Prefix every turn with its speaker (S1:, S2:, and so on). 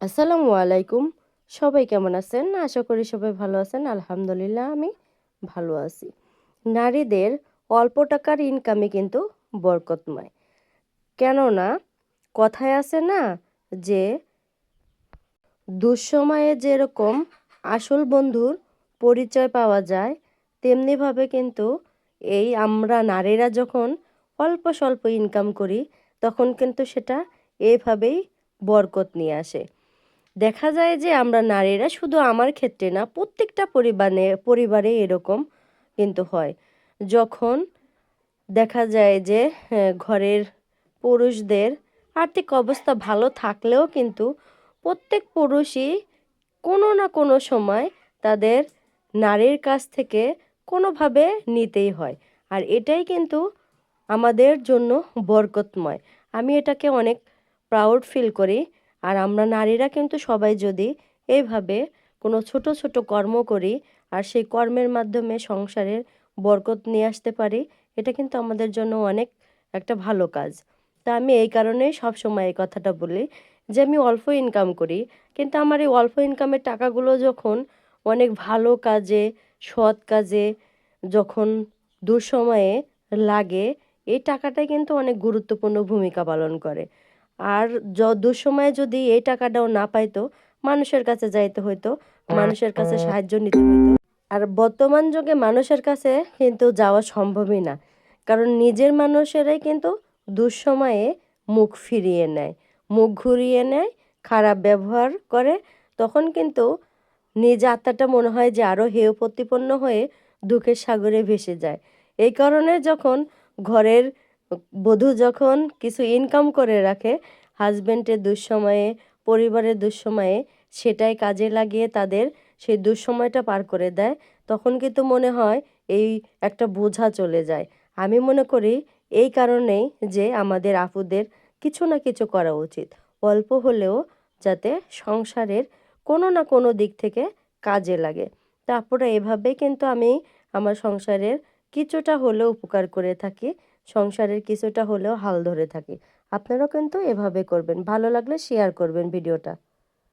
S1: আসসালামু আলাইকুম। সবাই কেমন আছেন? আশা করি সবাই ভালো আছেন। আলহামদুলিল্লাহ, আমি ভালো আছি। নারীদের অল্প টাকার ইনকামে কিন্তু বরকতময়। কেননা, কথায় আছে না যে, দুঃসময়ে যেরকম আসল বন্ধুর পরিচয় পাওয়া যায়, তেমনিভাবে কিন্তু এই আমরা নারীরা যখন অল্প স্বল্প ইনকাম করি, তখন কিন্তু সেটা এভাবেই বরকত নিয়ে আসে। দেখা যায় যে আমরা নারীরা শুধু আমার ক্ষেত্রে না, প্রত্যেকটা পরিবারে পরিবারে এরকম কিন্তু হয়। যখন দেখা যায় যে ঘরের পুরুষদের আর্থিক অবস্থা ভালো থাকলেও কিন্তু প্রত্যেক পুরুষই কোনো না কোনো সময় তাদের নারীর কাছ থেকে কোনোভাবে নিতেই হয়। আর এটাই কিন্তু আমাদের জন্য বরকতময়। আমি এটাকে অনেক প্রাউড ফিল করি। আর আমরা নারীরা কিন্তু সবাই যদি এইভাবে কোনো ছোট ছোট কর্ম করি আর সেই কর্মের মাধ্যমে সংসারের বরকত নিয়ে আসতে পারি, এটা কিন্তু আমাদের জন্য অনেক একটা ভালো কাজ। তা আমি এই কারণেই সবসময় এই কথাটা বলি যে আমি অল্প ইনকাম করি, কিন্তু আমার এই অল্প ইনকামের টাকাগুলো যখন অনেক ভালো কাজে, সৎ কাজে যখন দুঃসময়ে লাগে, এই টাকাটাই কিন্তু অনেক গুরুত্বপূর্ণ ভূমিকা পালন করে। আর য দুঃসময়ে যদি এই টাকাটাও না পাইতো মানুষের কাছে যাইতে হইতো মানুষের কাছে সাহায্য নিতে হইতো। আর বর্তমান যুগে মানুষের কাছে কিন্তু যাওয়া সম্ভবই না। কারণ নিজের মানুষেরাই কিন্তু দুঃসময়ে মুখ ফিরিয়ে নেয় মুখ ঘুরিয়ে নেয় খারাপ ব্যবহার করে তখন কিন্তু নিজ আত্মাটা মনে হয় যে আরও হেয় প্রতিপন্ন হয়ে দুঃখের সাগরে ভেসে যায়। এই কারণে যখন ঘরের বধূ যখন কিছু ইনকাম করে রাখে হাজব্যান্ডের দুঃসময়ে, পরিবারের দুঃসময়ে সেটাই কাজে লাগিয়ে তাদের সেই দুঃসময়টা পার করে দেয়, তখন কিন্তু মনে হয় এই একটা বোঝা চলে যায়। আমি মনে করি এই কারণেই যে আমাদের আপুদের কিছু না কিছু করা উচিত। অল্প হলেও যাতে সংসারের কোনো না কোনো দিক থেকে কাজে লাগে। তারপরে এভাবেই কিন্তু আমি আমার সংসারের কিছুটা হলেও উপকার করে থাকি। সংসারের কিছুটা হলেও হাল ধরে থাকি। আপনারাও কিন্তু এভাবে করবেন। ভালো লাগলে শেয়ার করবেন ভিডিওটা।